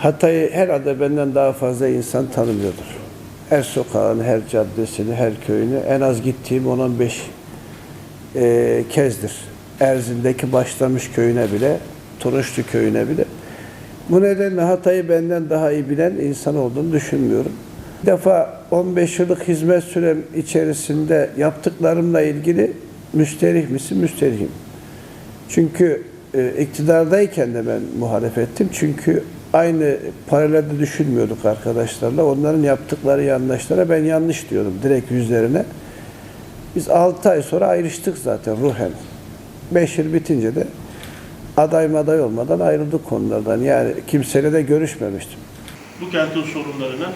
Hatay'ı herhalde benden daha fazla insan tanımıyordur. Her sokağını, her caddesini, her köyünü en az gittiğim 10-15 e, kezdir. Erzin'deki başlamış köyüne bile, Turuşlu köyüne bile. Bu nedenle Hatay'ı benden daha iyi bilen insan olduğunu düşünmüyorum. Bir defa 15 yıllık hizmet sürem içerisinde yaptıklarımla ilgili müsterih misin? Müsterihim. Çünkü e, iktidardayken de ben muhalefettim. Çünkü aynı paralelde düşünmüyorduk arkadaşlarla. Onların yaptıkları yanlışlara ben yanlış diyordum direkt yüzlerine. Biz 6 ay sonra ayrıştık zaten ruhen. 5 yıl bitince de aday maday olmadan ayrıldık konulardan. Yani kimseyle de görüşmemiştim. bu kentin sorunlarını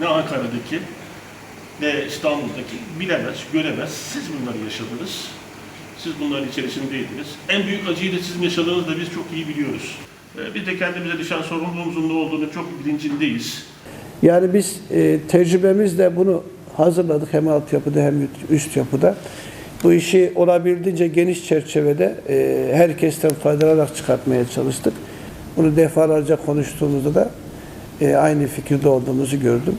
ne Ankara'daki ne İstanbul'daki bilemez, göremez. Siz bunları yaşadınız. Siz bunların içerisindeydiniz. En büyük acıyı da sizin yaşadığınızı da biz çok iyi biliyoruz. Ee, Biz de kendimize düşen sorumluluğumuzun ne olduğunu çok bilincindeyiz. Yani biz e, tecrübemizle bunu hazırladık hem altyapıda hem üst yapıda. Bu işi olabildiğince geniş çerçevede e, herkesten faydalanarak çıkartmaya çalıştık. Bunu defalarca konuştuğumuzda da e, aynı fikirde olduğumuzu gördüm.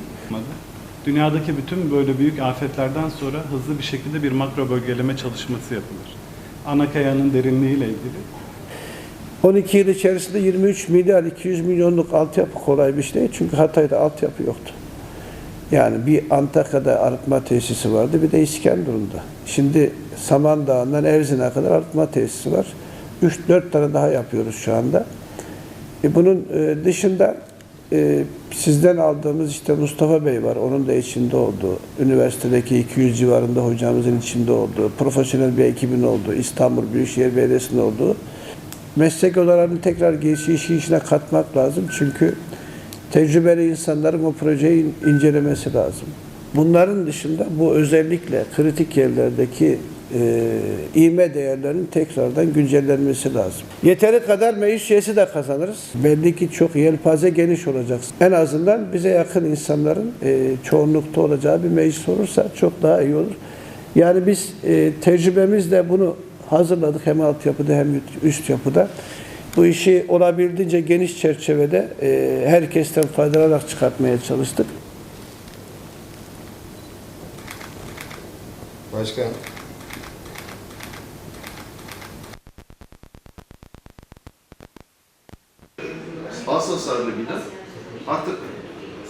Dünyadaki bütün böyle büyük afetlerden sonra hızlı bir şekilde bir makro bölgeleme çalışması yapılır. Ana kayanın derinliğiyle ilgili. 12 yıl içerisinde 23 milyar 200 milyonluk altyapı kolay bir şey değil. Çünkü Hatay'da altyapı yoktu. Yani bir Antakya'da arıtma tesisi vardı, bir de İskenderun'da. Şimdi Samandağ'ından Erzin'e kadar arıtma tesisi var. 3-4 tane daha yapıyoruz şu anda. E bunun e, dışında e, sizden aldığımız işte Mustafa Bey var. Onun da içinde olduğu, üniversitedeki 200 civarında hocamızın içinde olduğu, profesyonel bir ekibin olduğu, İstanbul Büyükşehir Belediyesi'nin olduğu meslek odalarını tekrar geçiş işi işine katmak lazım. Çünkü tecrübeli insanların o projeyi in- incelemesi lazım. Bunların dışında bu özellikle kritik yerlerdeki e, ivme değerlerinin tekrardan güncellenmesi lazım. Yeteri kadar meclis üyesi de kazanırız. Belli ki çok yelpaze geniş olacak. En azından bize yakın insanların e, çoğunlukta olacağı bir meclis olursa çok daha iyi olur. Yani biz e, tecrübemizle bunu hazırladık hem altyapıda hem üst yapıda. Bu işi olabildiğince geniş çerçevede e, herkesten faydalanarak çıkartmaya çalıştık. Başkan. az hasarlı bina artık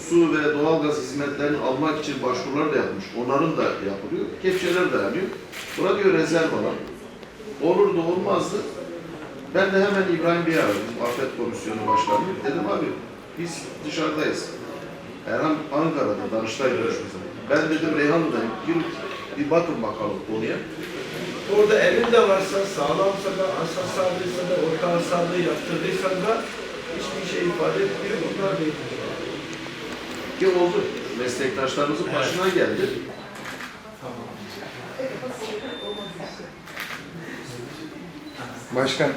su ve doğalgaz hizmetlerini almak için başvurular da yapmış. Onların da yapılıyor. Kepçeler dayanıyor. Buna diyor rezerv alan. Olur da olmazdı. Ben de hemen İbrahim Bey'i aradım. Afet Komisyonu Başkanı. Dedim abi biz dışarıdayız. Erhan Ankara'da Danıştay görüşmesi. Ben dedim Reyhanlı'dayım. Girip bir bakın bakalım konuya. Orada evin de varsa, sağlamsa da, az hasarlıysa da, orta hasarlı yaptırdıysan da hiçbir şey ifade etmiyor. Bunlar değil. Ki oldu. Meslektaşlarımızın başına geldi. Başkan.